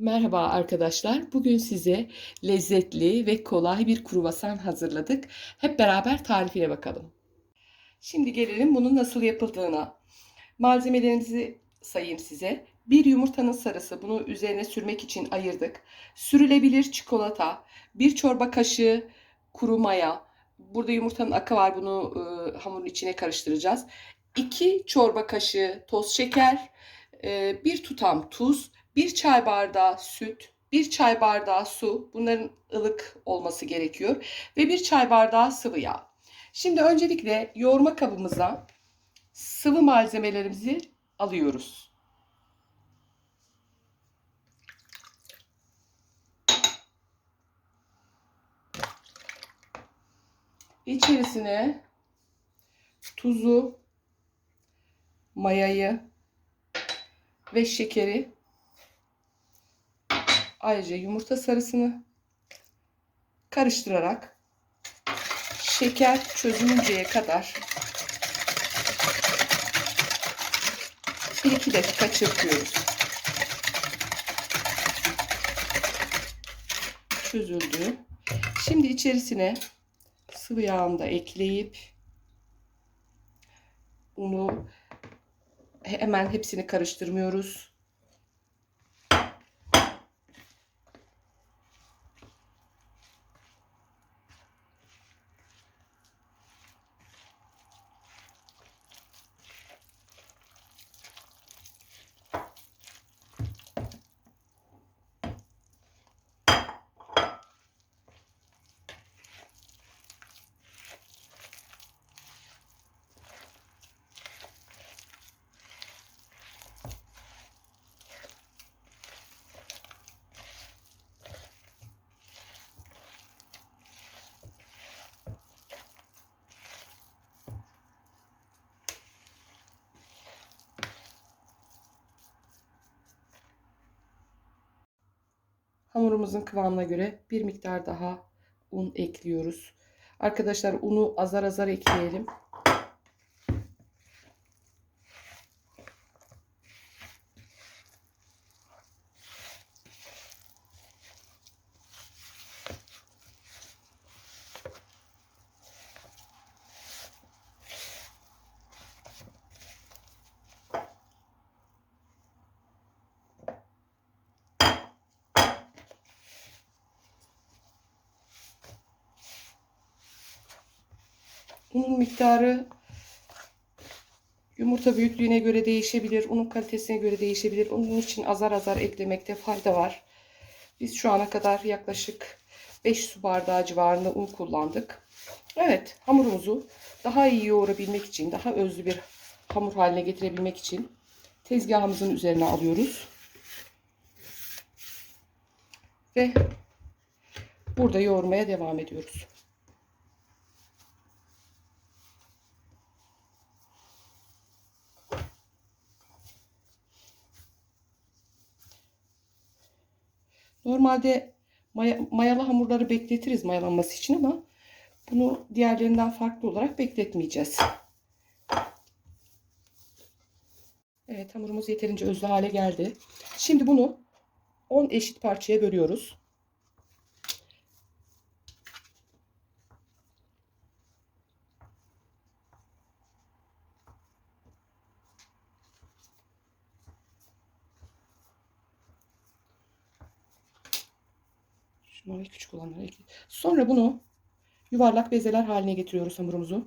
Merhaba arkadaşlar. Bugün size lezzetli ve kolay bir kruvasan hazırladık. Hep beraber tarifine bakalım. Şimdi gelelim bunun nasıl yapıldığına. Malzemelerimizi sayayım size. Bir yumurtanın sarısı bunu üzerine sürmek için ayırdık. Sürülebilir çikolata, bir çorba kaşığı kuru maya. Burada yumurtanın akı var bunu e, hamurun içine karıştıracağız. 2 çorba kaşığı toz şeker, e, bir tutam tuz, 1 çay bardağı süt, 1 çay bardağı su, bunların ılık olması gerekiyor ve 1 çay bardağı sıvı yağ. Şimdi öncelikle yoğurma kabımıza sıvı malzemelerimizi alıyoruz. İçerisine tuzu, mayayı ve şekeri ayrıca yumurta sarısını karıştırarak şeker çözülünceye kadar 1-2 dakika çırpıyoruz. Çözüldü. Şimdi içerisine sıvı yağını da ekleyip unu hemen hepsini karıştırmıyoruz. Hamurumuzun kıvamına göre bir miktar daha un ekliyoruz. Arkadaşlar unu azar azar ekleyelim. Unun miktarı yumurta büyüklüğüne göre değişebilir. Unun kalitesine göre değişebilir. Onun için azar azar eklemekte fayda var. Biz şu ana kadar yaklaşık 5 su bardağı civarında un kullandık. Evet hamurumuzu daha iyi yoğurabilmek için, daha özlü bir hamur haline getirebilmek için tezgahımızın üzerine alıyoruz. Ve burada yoğurmaya devam ediyoruz. Normalde maya, mayalı hamurları bekletiriz mayalanması için ama bunu diğerlerinden farklı olarak bekletmeyeceğiz. Evet hamurumuz yeterince özlü hale geldi. Şimdi bunu 10 eşit parçaya bölüyoruz. Şunları küçük olanları ekle. Sonra bunu yuvarlak bezeler haline getiriyoruz hamurumuzu.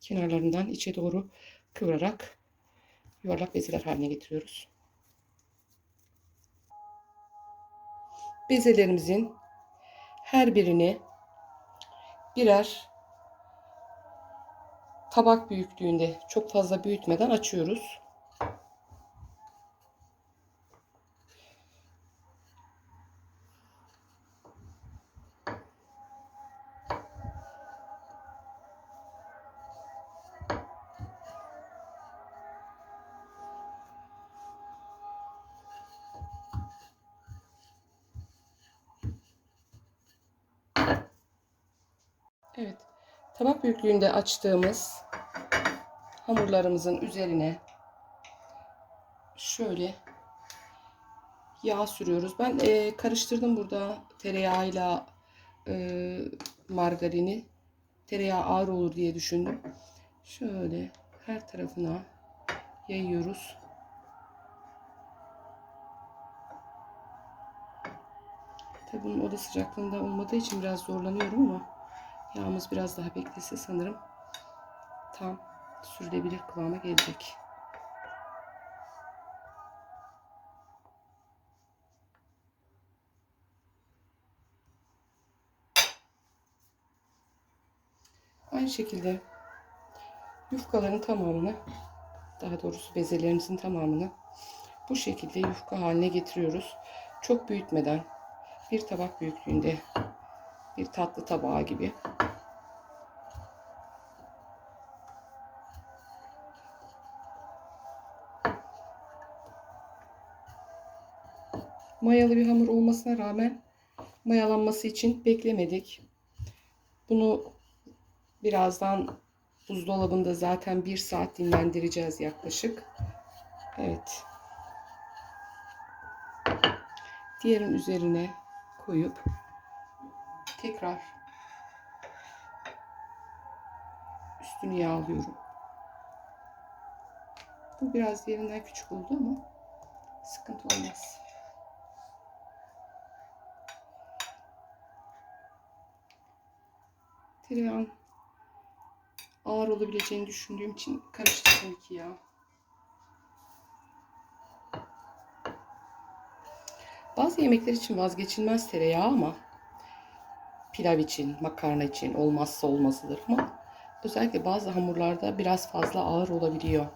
Kenarlarından içe doğru kıvırarak yuvarlak bezeler haline getiriyoruz. Bezelerimizin her birini birer tabak büyüklüğünde çok fazla büyütmeden açıyoruz. Evet. Tabak büyüklüğünde açtığımız hamurlarımızın üzerine şöyle yağ sürüyoruz. Ben e, karıştırdım burada tereyağıyla e, margarini. Tereyağı ağır olur diye düşündüm. Şöyle her tarafına yayıyoruz. Tabii bunun oda sıcaklığında olmadığı için biraz zorlanıyorum ama yağımız biraz daha beklese sanırım tam sürülebilir kıvama gelecek. Aynı şekilde yufkaların tamamını daha doğrusu bezelerimizin tamamını bu şekilde yufka haline getiriyoruz. Çok büyütmeden bir tabak büyüklüğünde bir tatlı tabağı gibi. Mayalı bir hamur olmasına rağmen mayalanması için beklemedik. Bunu birazdan buzdolabında zaten bir saat dinlendireceğiz yaklaşık. Evet. Diğerin üzerine koyup tekrar üstünü yağlıyorum. Bu biraz diğerinden küçük oldu ama sıkıntı olmaz. Tereyağın ağır olabileceğini düşündüğüm için karıştırdım iki yağ. Bazı yemekler için vazgeçilmez tereyağı ama pilav için, makarna için olmazsa olmazıdır ama özellikle bazı hamurlarda biraz fazla ağır olabiliyor.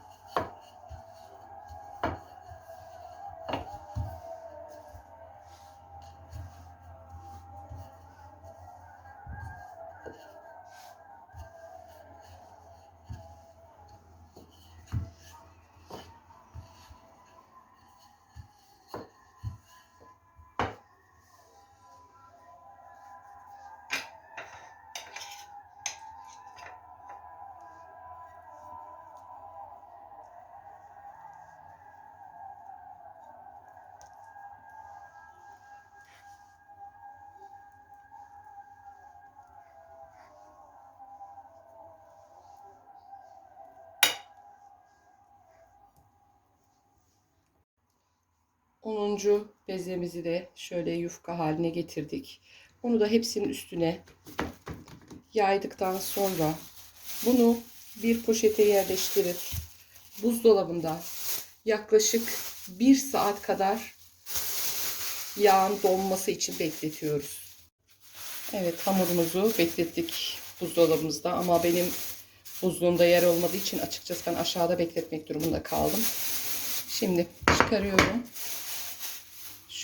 Onuncu bezemizi de şöyle yufka haline getirdik. Onu da hepsinin üstüne yaydıktan sonra bunu bir poşete yerleştirip buzdolabında yaklaşık bir saat kadar yağın donması için bekletiyoruz. Evet hamurumuzu beklettik buzdolabımızda ama benim buzluğumda yer olmadığı için açıkçası ben aşağıda bekletmek durumunda kaldım. Şimdi çıkarıyorum.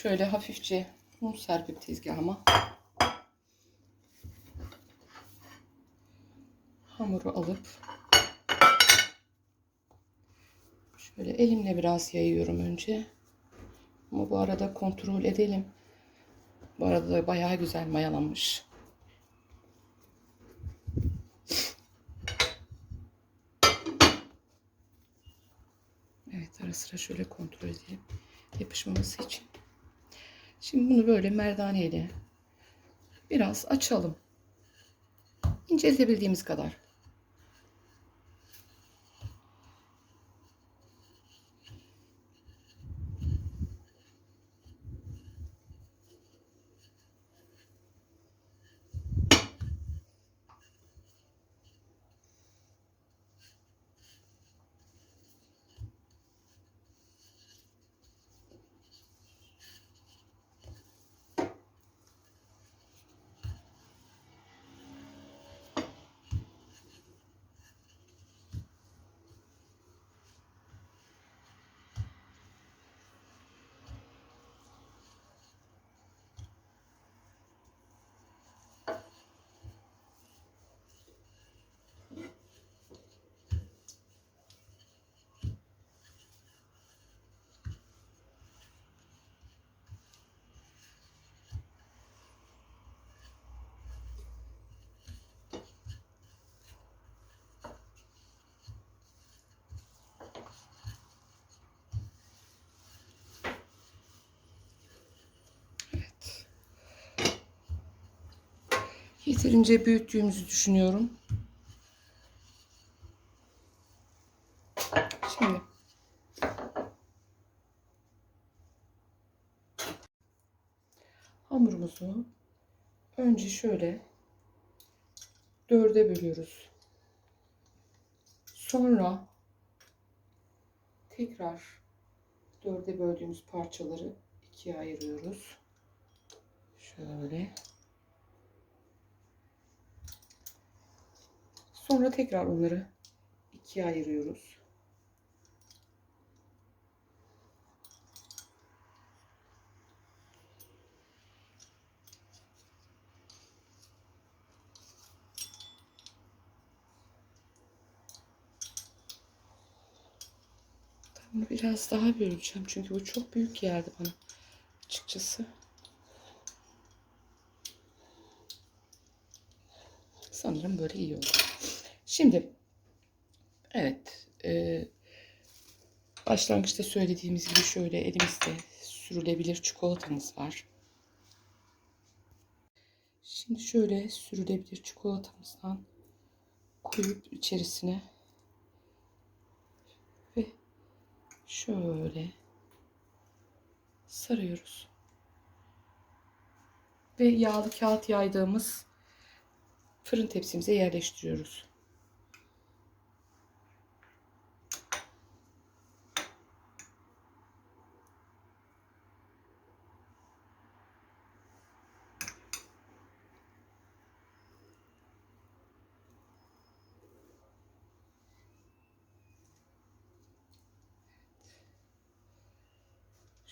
Şöyle hafifçe un serpip tezgahıma hamuru alıp şöyle elimle biraz yayıyorum önce. Ama bu arada kontrol edelim. Bu arada da bayağı güzel mayalanmış. Evet ara sıra şöyle kontrol edelim. Yapışmaması için. Şimdi bunu böyle merdaneyle biraz açalım. İnceltebildiğimiz kadar. Yeterince büyüttüğümüzü düşünüyorum. Şimdi hamurumuzu önce şöyle dörde bölüyoruz. Sonra tekrar dörde böldüğümüz parçaları ikiye ayırıyoruz. Şöyle. Sonra tekrar onları ikiye ayırıyoruz. Bunu biraz daha böleceğim çünkü bu çok büyük geldi bana açıkçası. Sanırım böyle iyi oldu. Şimdi evet e, başlangıçta söylediğimiz gibi şöyle elimizde sürülebilir çikolatamız var. Şimdi şöyle sürülebilir çikolatamızdan koyup içerisine ve şöyle sarıyoruz. Ve yağlı kağıt yaydığımız fırın tepsimize yerleştiriyoruz.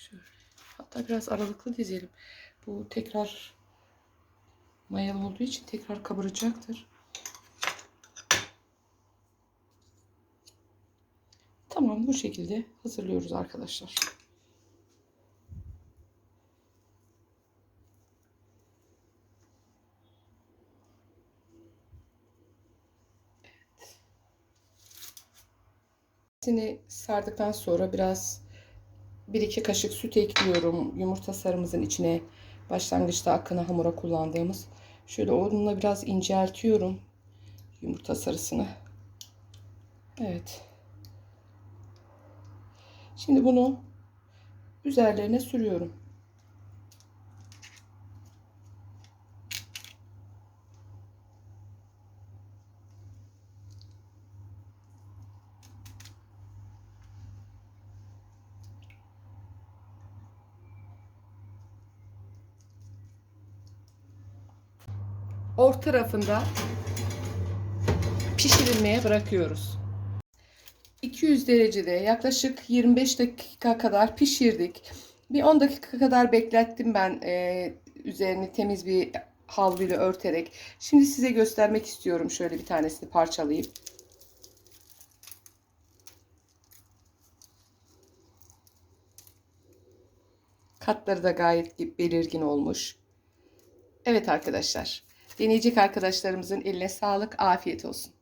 Şöyle. Hatta biraz aralıklı dizelim. Bu tekrar mayalı olduğu için tekrar kabaracaktır. Tamam bu şekilde hazırlıyoruz arkadaşlar. Evet. sardıktan sonra biraz 1-2 kaşık süt ekliyorum. Yumurta sarımızın içine başlangıçta akına hamura kullandığımız. Şöyle onunla biraz inceltiyorum yumurta sarısını. Evet. Şimdi bunu üzerlerine sürüyorum. Orta tarafında pişirilmeye bırakıyoruz. 200 derecede yaklaşık 25 dakika kadar pişirdik. Bir 10 dakika kadar beklettim ben e, üzerini temiz bir havluyla örterek. Şimdi size göstermek istiyorum şöyle bir tanesini parçalayıp. Katları da gayet belirgin olmuş. Evet arkadaşlar. Deneyecek arkadaşlarımızın eline sağlık, afiyet olsun.